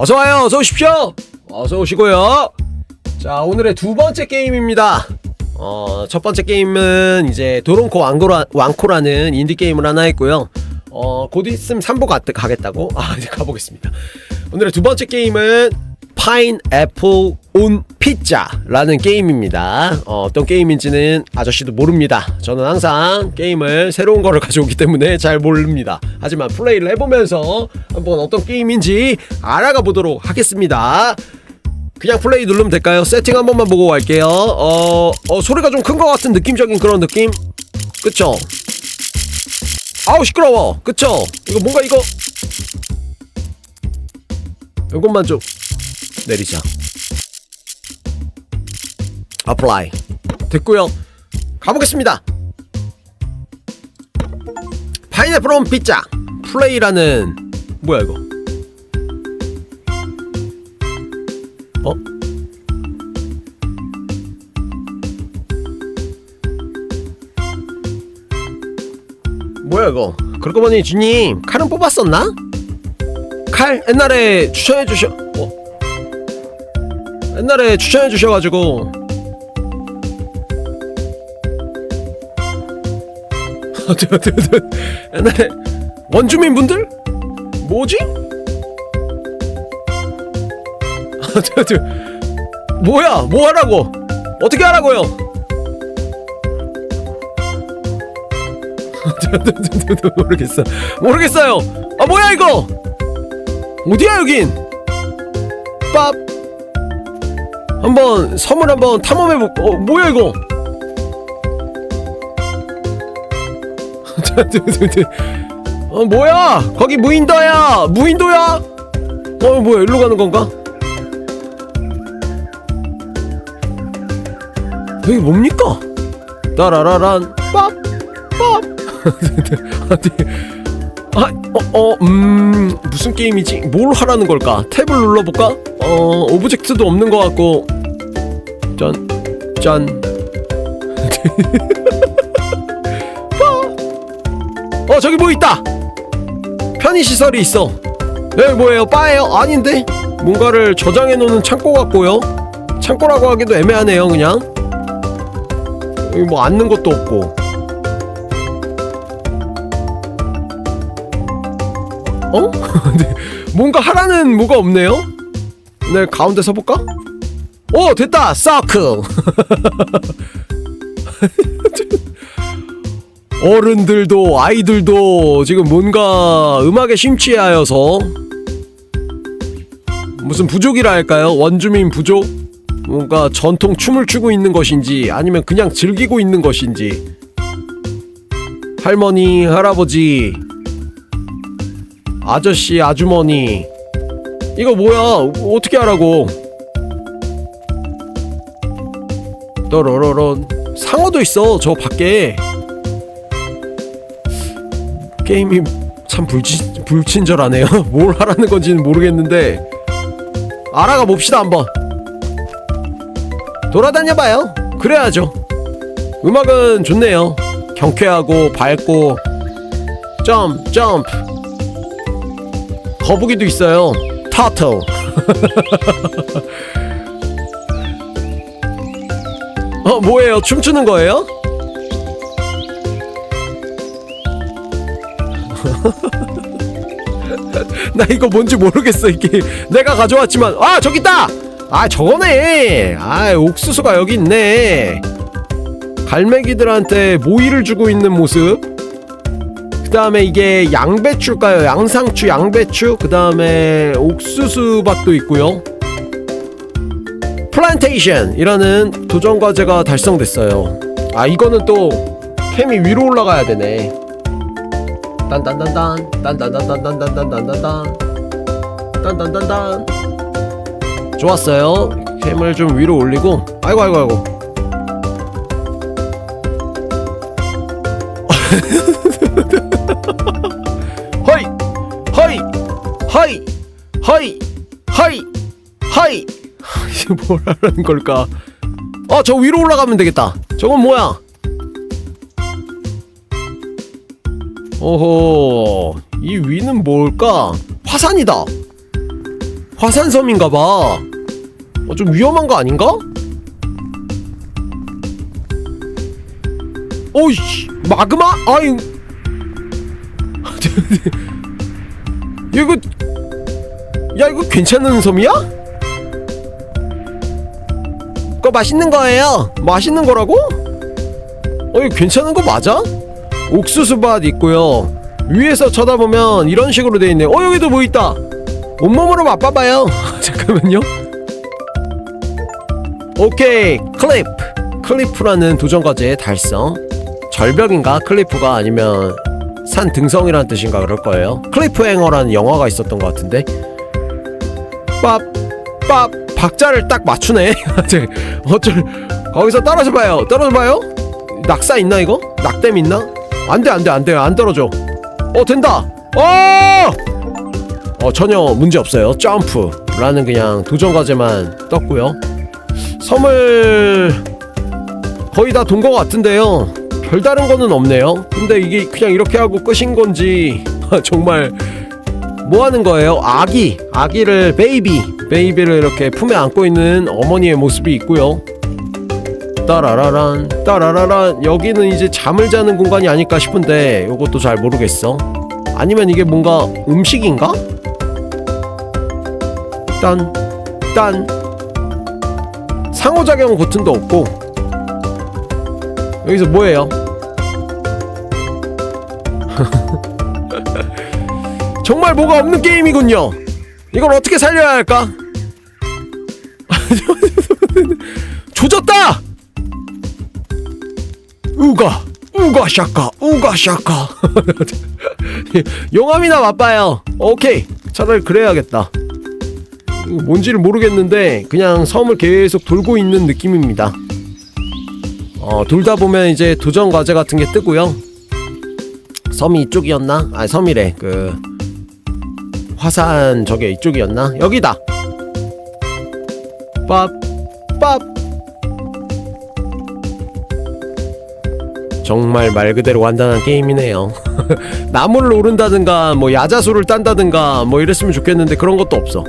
어서 와요. 어서 오십시오. 어서 오시고요. 자, 오늘의 두 번째 게임입니다. 어, 첫 번째 게임은 이제 도론코 왕코라, 왕코라는 인디 게임을 하나 했고요. 어, 곧 있으면 3부 가, 가겠다고? 아, 이제 가보겠습니다. 오늘의 두 번째 게임은 파인애플 온 피자라는 게임입니다. 어, 어떤 게임인지는 아저씨도 모릅니다. 저는 항상 게임을 새로운 거를 가져오기 때문에 잘 모릅니다. 하지만 플레이를 해보면서 한번 어떤 게임인지 알아가 보도록 하겠습니다. 그냥 플레이 누르면 될까요? 세팅 한 번만 보고 갈게요. 어, 어 소리가 좀 큰 것 같은 느낌적인 그런 느낌? 그쵸? 아우 시끄러워. 그쵸? 이거 뭔가 이거 이것만 좀 내리자. apply 됐고요. 가보겠습니다. 파인애플 온 피자 플레이라는 뭐야 이거? 어? 뭐야 이거? 그러고 보니 주님 칼은 뽑았었나? 칼 옛날에 추천해 주셔 어? 옛날에 추천해 주셔가지고 옛날에 원주민 분들 뭐지? 뭐야? 뭐 하라고? 어떻게 하라고요? 모르겠어. 모르겠어요. 아 뭐야 이거? 어디야 여긴? 밥. 한번 섬을 한번 탐험해 보. 어 뭐야 이거? 어 뭐야? 거기 무인도야. 무인도야? 어 뭐야 일로 가는 건가? 여기 뭡니까? 따라라란! 어디 아, 어, 어, 음, 무슨 게임이지? 뭘 하라는 걸까? 탭을 눌러볼까? 어, 오브젝트도 없는 것 같고, 짠, 짠. 어, 저기 뭐 있다! 편의 시설이 있어. 여기 뭐예요? 바예요? 아닌데? 뭔가를 저장해 놓는 창고 같고요. 창고라고 하기도 애매하네요, 그냥. 여기 뭐 앉는 것도 없고. 어? 네, 뭔가 하라는 뭐가 없네요? 네, 가운데 서볼까? 오, 됐다! 서클! 어른들도 아이들도 지금 뭔가 음악에 심취하여서 무슨 부족이라 할까요? 원주민 부족? 뭔가 전통 춤을 추고 있는 것인지 아니면 그냥 즐기고 있는 것인지 할머니, 할아버지, 아저씨, 아주머니 이거 뭐야? 어떻게 하라고? 떠러러런 상어도 있어 저 밖에. 게임이 참 불치, 불친절하네요. 뭘 하라는 건지는 모르겠는데. 알아가 봅시다 한번. 돌아다녀봐요. 그래야죠. 음악은 좋네요. 경쾌하고 밝고. 점프 점프. 거북이도 있어요. 타틀 어 뭐예요? 춤추는 거예요? 나 이거 뭔지 모르겠어 이게. 내가 가져왔지만. 아 저기 있다! 아 저거네! 아 옥수수가 여기 있네. 갈매기들한테 모이를 주고 있는 모습. 그 다음에 이게 양배추일까요? 양상추 양배추. 그 다음에 옥수수밭도 있고요 플란테이션 이라는 도전 과제가 달성됐어요 아 이거는 또 캠이 위로 올라가야 되네 딴딴딴딴 딴딴딴딴딴딴딴딴 딴 딴딴딴딴 좋았어요 캠을 좀 위로 올리고 아이고 아이고 아이고 허이 허이 허이 허이 이게 뭐라는 걸까 어저 위로 올라가면 되겠다 저건 뭐야 오호 이 위는 뭘까 화산이다 화산섬인가봐. 어, 좀 위험한 거 아닌가? 오이씨, 마그마? 아이. 야, 이거, 야, 이거 괜찮은 섬이야? 그거 맛있는 거예요. 맛있는 거라고? 어, 이거 괜찮은 거 맞아? 옥수수밭 있고요. 위에서 쳐다보면 이런 식으로 돼 있네. 어, 여기도 뭐 있다. 온몸으로 맛봐봐요. 잠깐만요. 오케이, 클립. 클리프라는 도전 과제 달성. 절벽인가? 클리프가 아니면 산 등성이라는 뜻인가 그럴 거예요. 클리프 행어라는 영화가 있었던 것 같은데. 밥, 밥, 박자를 딱 맞추네. 어쩔, 거기서 떨어져 봐요. 떨어져 봐요. 낙사 있나 이거? 낙댐 있나? 안돼 안돼 안돼 안 떨어져. 어 된다. 어! 어 전혀 문제 없어요. 점프라는 그냥 도전 과제만 떴고요. 섬을 거의 다 돈 것 같은데요. 별다른 거는 없네요. 근데 이게 그냥 이렇게 하고 끝인 건지 정말 뭐 하는 거예요? 아기, 아기를 베이비, 베이비를 이렇게 품에 안고 있는 어머니의 모습이 있고요. 따라라란, 따라라란. 여기는 이제 잠을 자는 공간이 아닐까 싶은데 이것도 잘 모르겠어. 아니면 이게 뭔가 음식인가? 딴, 딴. 상호작용 버튼도 없고 여기서 뭐예요? 정말 뭐가 없는 게임이군요. 이걸 어떻게 살려야 할까? 조졌다! 우가 우가 샤카 우가 샤카 용암이나 맛봐요. 오케이 차라리 그래야겠다. 이거 뭔지를 모르겠는데 그냥 섬을 계속 돌고 있는 느낌입니다. 어, 돌다 보면 이제 도전 과제 같은 게 뜨고요. 섬이 이쪽이었나? 아, 섬이래. 그 화산 저게 이쪽이었나? 여기다. 밥, 밥. 정말 말 그대로 간단한 게임이네요. 나무를 오른다든가 뭐 야자수를 딴다든가 뭐 이랬으면 좋겠는데 그런 것도 없어.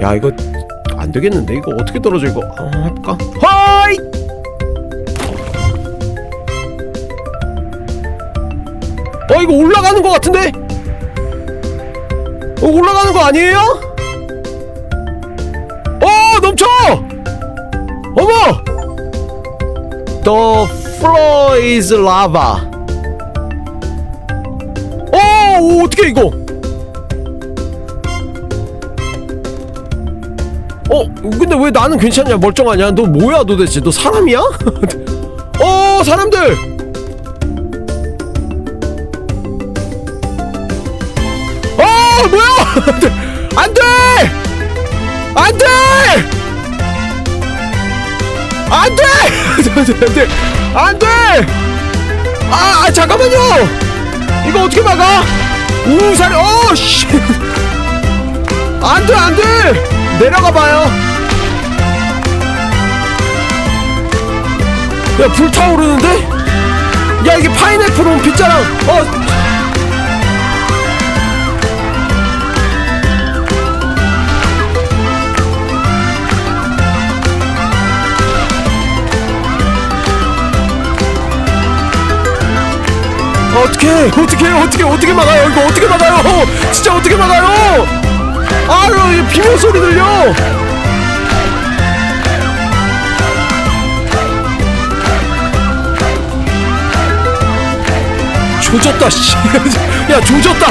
야 이거 안 되겠는데 이거 어떻게 떨어져 이거 아, 해볼까? 하이! 어 이거 올라가는 거 같은데? 어 올라가는 거 아니에요? 어 넘쳐! 어머! The floor is lava. 어 오, 어떻게 이거? 어 근데 왜 나는 괜찮냐 멀쩡하냐 너 뭐야 도대체 너 사람이야? 어 사람들 어 뭐야? 안돼! 안돼! 안돼! 안돼! 안돼 아, 아 잠깐만요! 이거 어떻게 막아? 우사리 어씨! 안돼 안돼! 내려가 봐요. 야 불타오르는데? 야 이게 파인애플 온 빗자랑 어 어떻게 어떻게 어떻게 어떻게 막아요? 이거 어떻게 막아요? 진짜 어떻게 막아요? 아유 이 비명 소리 들려. 조졌다 씨 야 조졌다.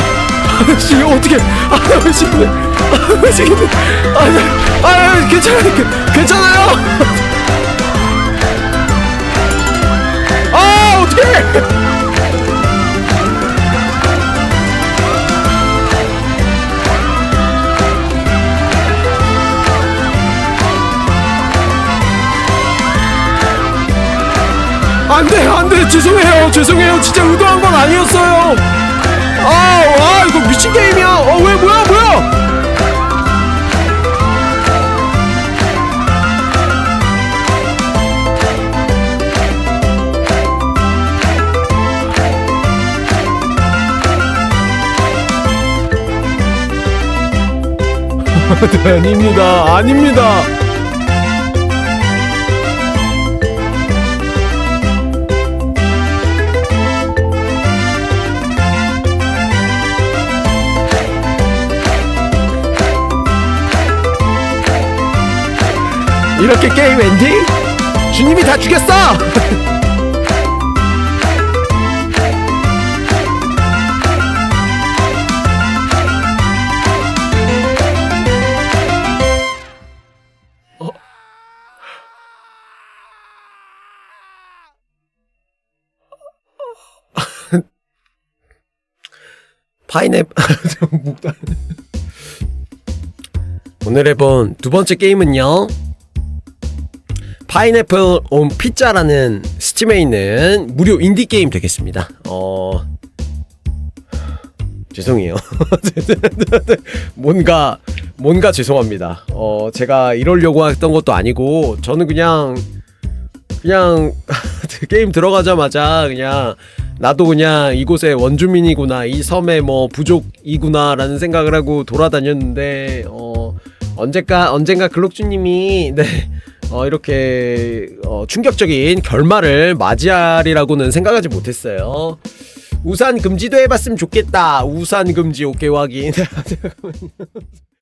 씨 어떻게 아 미치겠네 아 미치겠네 아, 아 괜찮아 괜찮아요 안돼 죄송해요. 죄송해요. 진짜 의도한 건 아니었어요. 아와 이거 미친 게임이야. 어왜 뭐야 뭐야? 아닙니다. 아닙니다. 이렇게 게임 엔딩? 주님이 다 죽였어! 파인앱 오늘 해본 두 번째 게임은요 파인애플 온 피자라는 스팀에 있는 무료 인디 게임 되겠습니다. 어 죄송해요. 뭔가 뭔가 죄송합니다. 어 제가 이러려고 했던 것도 아니고 저는 그냥 그냥 게임 들어가자마자 그냥 나도 그냥 이곳의 원주민이구나 이 섬의 뭐 부족이구나라는 생각을 하고 돌아다녔는데 어 언제까 언젠가 글록주님이 네 어, 이렇게 어, 충격적인 결말을 맞이하리라고는 생각하지 못했어요. 우산 금지도 해봤으면 좋겠다. 우산 금지 오케이 확인.